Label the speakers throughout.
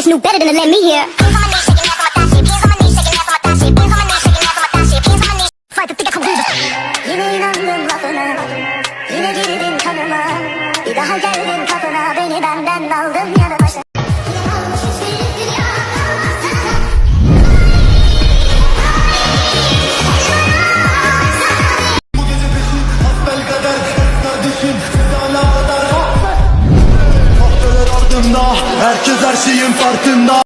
Speaker 1: bitch knew better than to let me hear. Fight the thick I Yine inandım
Speaker 2: Herkes her şeyin farkında.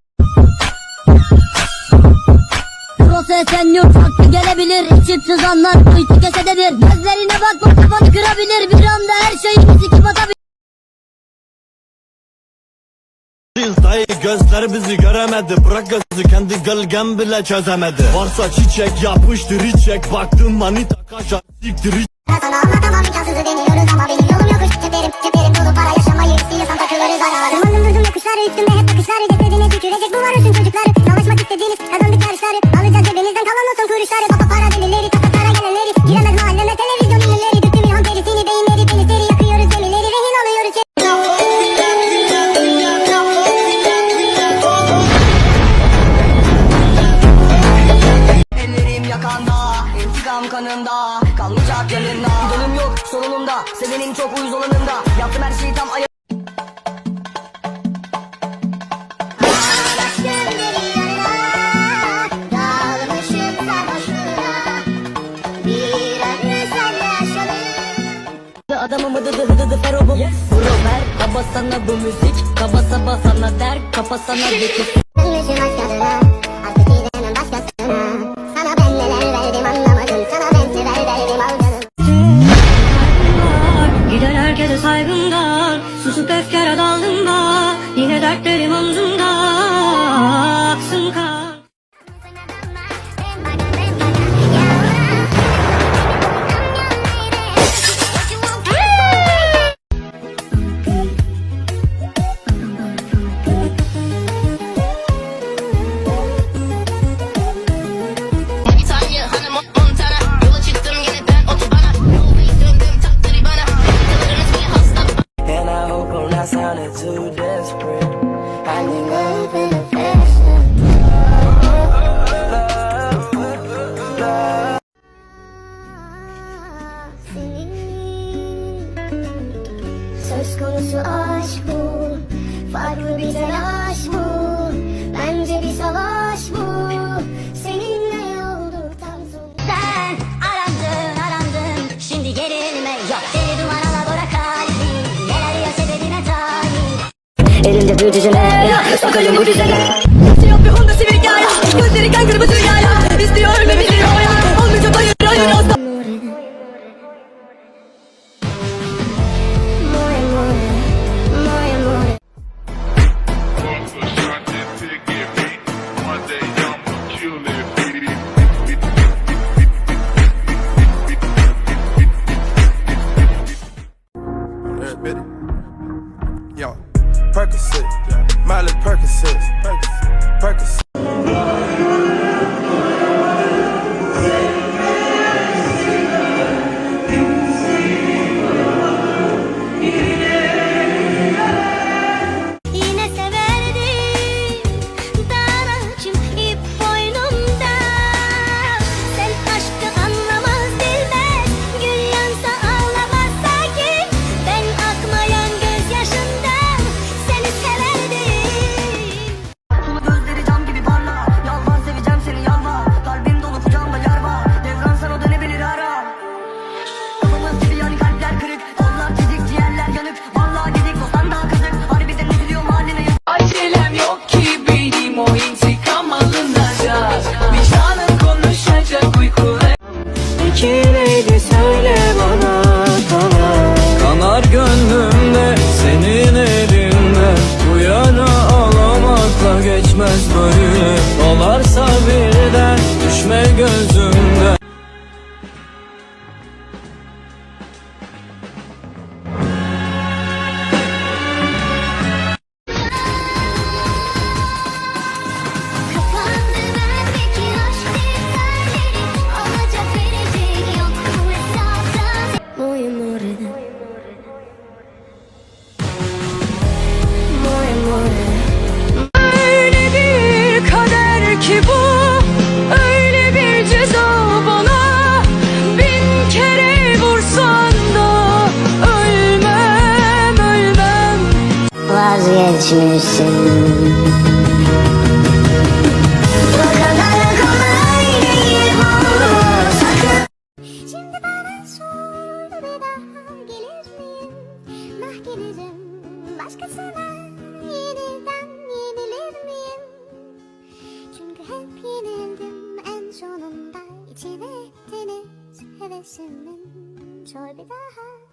Speaker 3: Sen yok farklı gelebilir. İçip sızanlar bu iki kesededir. Gözlerine bakma kafanı kırabilir. Bir anda her şeyimizi kapatabilir
Speaker 4: Dayı gözler bizi göremedi. Bırak gözü kendi gölgem bile çözemedi. Varsa çiçek yapıştır içek Baktın manita kaşar siktir iç
Speaker 1: İstediğiniz kazandık yarışları Alacağız cebinizden kalan olsun kuruşları Baba para delileri kapatlara gelenleri. Giremez mahalleme televizyon ünlüleri Döktüm ilham derisini beyinleri penisleri Yakıyoruz gemileri rehin alıyoruz.
Speaker 5: Ellerim yakanda, intikam kanımda Kalmayacak yanında. Gidelim yok sorunumda, sevenim çok uyuz olanında. Yaptım her şeyi tam ay Adamım dıdı dıdı ferobum Vuru ver kaba sana bu müzik. Kaba sabah sana der kafa sana dikip
Speaker 1: telaş bu. Bence bir savaş bu. Seninle olduktan sonra. Sen arandın arandın. Şimdi gerilme. Yok Seni dumana bırak kalbim Neler ya sebebine talip
Speaker 5: Elimde bir düzene. Sokarım bu düzene.
Speaker 3: Yok bir Honda Civic ya Gözleri kan kırmızı ya İstiyor ve biliyor ya. Olmayacak hayır hayır asla
Speaker 2: Everybody. Yo, Percocet, Miley Percocet, Percocet.
Speaker 1: ki söyle bana kalan Kanar gönlümde senin elinde. Bu yara ağlamakla geçmez böyle. Dolarsa birden düşme gözüm misin? sonunda içine ettiniz hevesimin Sor bir daha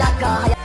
Speaker 6: like a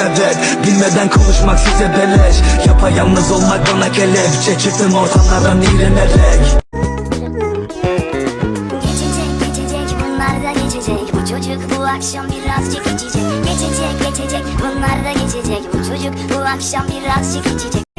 Speaker 6: evet Bilmeden konuşmak size beleş. Yapayalnız olmak bana kelepçe Çıktım ortamlardan iğrenerek.
Speaker 1: Çocuk bu akşam birazcık içecek. Geçecek geçecek bunlar da geçecek. Bu çocuk bu akşam birazcık içecek.